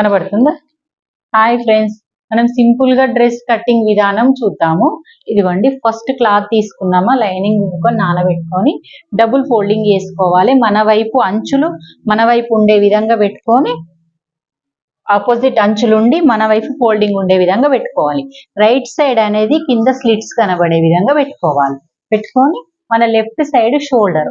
కనబడుతుందా? Hi friends మనం సింపుల్గా డ్రెస్ కటింగ్ విధానం చూద్దాము. ఇదిగోండి ఫస్ట్ క్లాత్ తీసుకున్నామా? లైనింగ్ పెట్టుకొని నానబెట్టుకొని డబుల్ ఫోల్డింగ్ చేసుకోవాలి. మన వైపు అంచులు మన వైపు ఉండే విధంగా పెట్టుకొని ఆపోజిట్ అంచులుండి మన వైపు ఫోల్డింగ్ ఉండే విధంగా పెట్టుకోవాలి. రైట్ సైడ్ అనేది కింద స్లిట్స్ కనబడే విధంగా పెట్టుకోవాలి. పెట్టుకొని మన లెఫ్ట్ సైడ్ షోల్డర్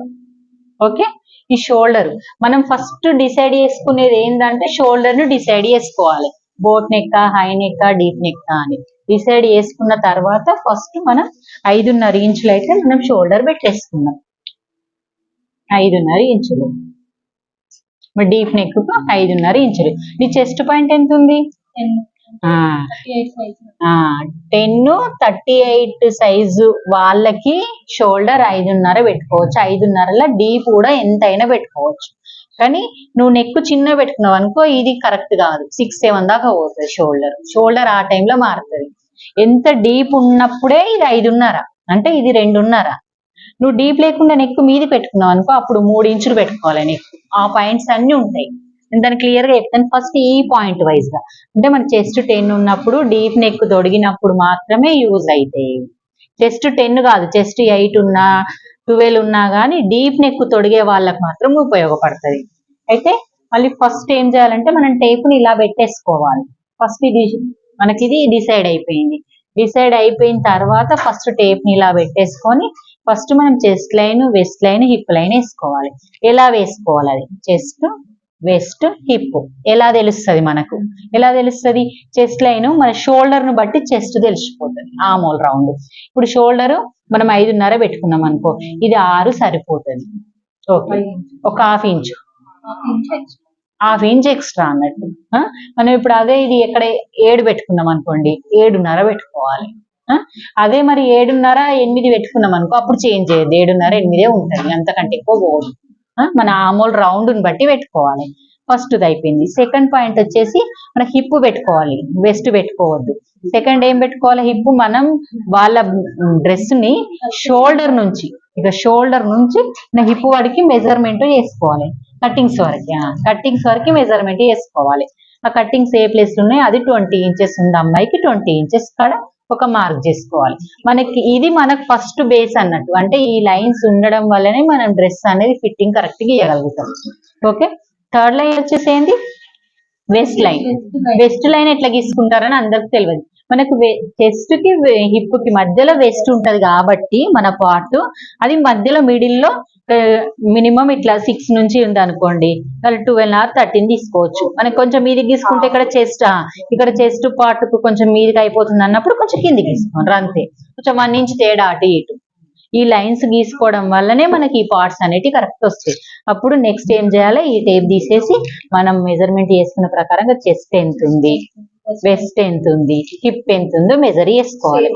ఓకే ఈ షోల్డర్ మనం ఫస్ట్ డిసైడ్ చేసుకునేది ఏంటంటే షోల్డర్ను డిసైడ్ చేసుకోవాలి. బోట్ నెక్క హై నెక్క డీప్ నెక్ అని. డిసైడ్ చేసుకున్న తర్వాత ఫస్ట్ మనం ఐదున్నర ఇంచులు అయితే మనం షోల్డర్ పెట్టేసుకున్నాం ఐదున్నర ఇంచులు. డీప్ నెక్ ఐదున్నర ఇంచులు. నీ చెస్ట్ పాయింట్ ఎంత ఉంది? టెన్ థర్టీ ఎయిట్ సైజు వాళ్ళకి షోల్డర్ ఐదున్నర పెట్టుకోవచ్చు. ఐదున్నరలో డీప్ కూడా ఎంతైనా పెట్టుకోవచ్చు. కానీ నువ్వు నెక్ చిన్న పెట్టుకున్నావు అనుకో ఇది కరెక్ట్ కాదు. సిక్స్ సెవెన్ దాకా పోతుంది షోల్డర్. షోల్డర్ ఆ టైంలో మారుతుంది. ఎంత డీప్ ఉన్నప్పుడే ఇది ఐదున్నర. అంటే ఇది రెండున్నర. నువ్వు డీప్ లేకుండా నెక్ మీది పెట్టుకున్నావు అనుకో అప్పుడు మూడు ఇంచులు పెట్టుకోవాలి నెక్ ఆ పాయింట్స్ అన్ని ఉంటాయి. నేను దాన్ని క్లియర్గా చెప్తాను. ఫస్ట్ ఈ పాయింట్ వైజ్గా. అంటే మన చెస్ట్ టెన్ ఉన్నప్పుడు డీప్ నెక్ తొడిగినప్పుడు మాత్రమే యూజ్ అవుతాయి చెస్ట్ టెన్ కాదు చెస్ట్ ఎయిట్ ఉన్నా ట్వెల్వ్ ఉన్నా కానీ డీప్ నెక్ తొడిగే వాళ్ళకి మాత్రం ఉపయోగపడుతుంది. అయితే మళ్ళీ ఫస్ట్ ఏం చేయాలంటే మనం టేప్ని ఇలా పెట్టేసుకోవాలి. ఫస్ట్ ఇది మనకి ఇది డిసైడ్ అయిపోయింది. డిసైడ్ అయిపోయిన తర్వాత ఫస్ట్ టేప్ని ఇలా పెట్టేసుకొని ఫస్ట్ మనం chest line waist line hip line వేసుకోవాలి. ఎలా వేసుకోవాలి? అది చెస్ట్ వెస్ట్ హిప్ ఎలా తెలుస్తుంది మనకు? ఎలా తెలుస్తుంది? చెస్ట్ లైన్ మన షోల్డర్ను బట్టి చెస్ట్ తెలిసిపోతుంది. ఆమోల్ రౌండ్ ఇప్పుడు షోల్డర్ మనం ఐదున్నర పెట్టుకున్నాం అనుకో ఇది ఆరు సరిపోతుంది. ఓకే. ఒక half inch half inch extra. అన్నట్టు? మనం ఇప్పుడు అదే ఇది ఎక్కడ ఏడు పెట్టుకున్నాం అనుకోండి ఏడున్నర పెట్టుకోవాలి? అదే మరి ఏడున్నర ఎనిమిది పెట్టుకున్నాం అనుకో అప్పుడు చేంజ్ చేయదు ఏడున్నర ఎనిమిదే ఉంటుంది. అంతకంటే ఎక్కువ పోదు? మన ఆమోల్ రౌండ్ని బట్టి పెట్టుకోవాలి. ఫస్ట్ అయిపోయింది. సెకండ్ పాయింట్ వచ్చేసి మన హిప్ పెట్టుకోవాలి. వెస్ట్ పెట్టుకోవద్దు. సెకండ్ ఏం పెట్టుకోవాలి? హిప్ మనం వాళ్ళ డ్రెస్ని షోల్డర్ నుంచి ఇక షోల్డర్ నుంచి నా హిప్ వాడికి మెజర్మెంట్ చేసుకోవాలి కట్టింగ్స్ వరకు కట్టింగ్స్ వరకు మెజర్మెంట్ చేసుకోవాలి ఆ కట్టింగ్స్ ఏ ప్లేస్ ఉన్నాయి? అది ట్వంటీ ఇంచెస్ ఉంది అమ్మాయికి ట్వంటీ ఇంచెస్ కాడ ఒక మార్క్ చేసుకోవాలి. మనకి ఇది మనకు ఫస్ట్ బేస్ అన్నట్టు. అంటే ఈ లైన్స్ ఉండడం వల్లనే మనం డ్రెస్ అనేది ఫిట్టింగ్ కరెక్ట్గా ఇవ్వగలుగుతాం ఓకే థర్డ్ లైన్ వచ్చేసి ఏంటి వెస్ట్ లైన్ వెస్ట్ లైన్ ఎట్లా గీసుకుంటారని అందరికి తెలియదు. మనకు చెస్ట్కి హిప్కి మధ్యలో వెస్ట్ ఉంటది కాబట్టి మన పార్ట్ అది మధ్యలో మిడిల్లో మినిమం ఇట్లా సిక్స్ నుంచి ఉంది అనుకోండి. ట్వెల్వ్ ఆర్ థర్టీన్ తీసుకోవచ్చు. మనకి కొంచెం మీదికి గీసుకుంటే ఇక్కడ చెస్ట్ ఇక్కడ చెస్ట్ పార్ట్కు కొంచెం మీదికి అయిపోతుంది అన్నప్పుడు కొంచెం కిందికి గీసుకోండి. అంతే. కొంచెం వన్ ఇంచ్ తేడా అటు ఇటు. ఈ లైన్స్ గీసుకోవడం వల్లనే మనకి ఈ పార్ట్స్ అనేటివి కరెక్ట్ వస్తాయి. అప్పుడు నెక్స్ట్ ఏం చేయాలి? ఈ టేప్ తీసేసి మనం మెజర్మెంట్ చేసుకున్న ప్రకారంగా చెస్ట్ ఎంత ఉంది? వెస్ట్ ఎంత ఉంది హిప్ ఎంత ఉందో మెజర్ చేసుకోవాలి.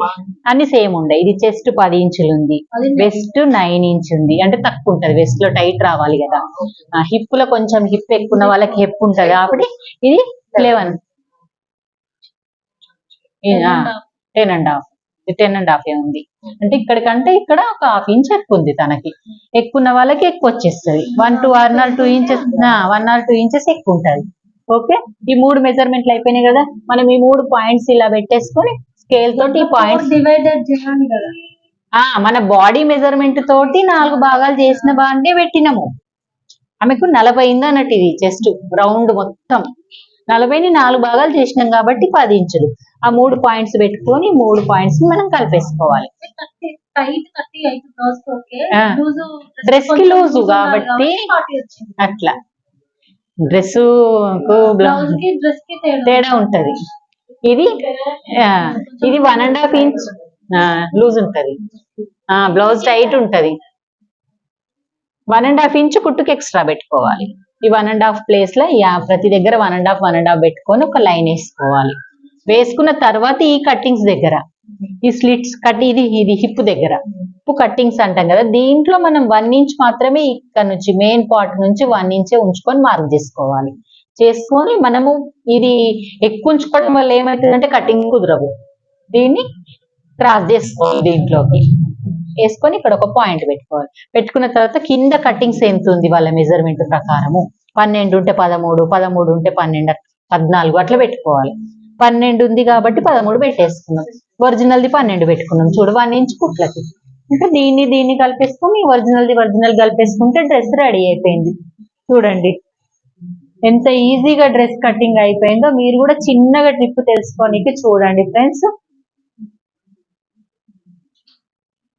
అన్ని సేమ్ ఉండే. ఇది చెస్ట్ పది ఇంచులు ఉంది. వెస్ట్ నైన్ ఇంచ్ ఉంది. అంటే తక్కువ ఉంటది. వెస్ట్లో టైట్ రావాలి కదా. హిప్లో కొంచెం హిప్ ఎక్కువ ఉన్న వాళ్ళకి హిప్ ఉంటది. కాబట్టి ఇది eleven ten and half ten and half ఉంది. అంటే ఇక్కడికంటే ఇక్కడ ఒక హాఫ్ ఇంచ్ ఎక్కువ ఉంది తనకి. ఎక్కువ ఉన్న వాళ్ళకి ఎక్కువ వచ్చేస్తుంది. One two one or two inches one or two inches ఎక్కువ ఉంటది. ఓకే? ఈ మూడు మెజర్మెంట్లు అయిపోయినాయి కదా? మనం ఈ మూడు పాయింట్స్ ఇలా పెట్టేసుకొని స్కేల్ తోటి ఈ పాయింట్స్ డివైడెడ్ చేయాలి కదా. ఆ మన బాడీ మెజర్మెంట్ తోటి నాలుగు భాగాలు చేసిన బాండే పెట్టినాము. ఆమెకు నలభై ఉంది అన్నట్టు ఇది జస్ట్ రౌండ్ మొత్తం. నలభైని నాలుగు భాగాలు చేసినాం కాబట్టి పది ఇంచులు. ఆ మూడు పాయింట్స్ పెట్టుకొని మూడు పాయింట్స్ మనం కలిపేసుకోవాలి. లూజ్ Dress కి loose కాబట్టి అట్లా. డ్రెస్ తేడా ఉంటది. ఇది ఇది one and half inch loose ఉంటది. బ్లౌజ్ టైట్ ఉంటది. వన్ అండ్ హాఫ్ ఇంచ్ కుట్టుకు ఎక్స్ట్రా పెట్టుకోవాలి. ఈ వన్ అండ్ హాఫ్ ప్లేస్లో ప్రతి దగ్గర one and half one and half పెట్టుకొని ఒక లైన్ వేసుకోవాలి. వేసుకున్న తర్వాత ఈ కట్టింగ్స్ దగ్గర. ఈ స్లిట్స్ కట్ ఇది ఇది హిప్ దగ్గర. హిప్ కట్టింగ్స్ అంటాం కదా దీంట్లో మనం వన్ ఇంచ్ మాత్రమే ఇక్కడ నుంచి మెయిన్ పార్ట్ నుంచి వన్ ఇంచే ఉంచుకొని మార్క్ చేసుకోవాలి. చేసుకొని మనము ఇది ఎక్కువ ఉంచుకోవడం వల్ల ఏమవుతుందంటే కటింగ్ కుదరవు దీన్ని క్రాస్ చేసుకోవాలి దీంట్లోకి. వేసుకొని ఇక్కడ ఒక పాయింట్ పెట్టుకోవాలి. పెట్టుకున్న తర్వాత కింద కట్టింగ్స్ ఎంత ఉంది వాళ్ళ మెజర్మెంట్ ప్రకారము? పన్నెండు ఉంటే పదమూడు పదమూడు ఉంటే పన్నెండు పద్నాలుగు అట్లా పెట్టుకోవాలి. పన్నెండు ఉంది కాబట్టి పదమూడు పెట్టేసుకున్నాం. ఒరిజినల్ది పన్నెండు పెట్టుకున్నాం. చూడు వన్ ఇంచ్ కుట్లకి. అంటే దీన్ని దీన్ని కలిపేసుకొని ఒరిజినల్ది ఒరిజినల్ కలిపేసుకుంటే డ్రెస్ రెడీ అయిపోయింది. చూడండి. ఎంత ఈజీగా డ్రెస్ కటింగ్ అయిపోయిందో. మీరు కూడా చిన్నగా ట్రిప్ తెలుసుకోనికి చూడండి ఫ్రెండ్స్.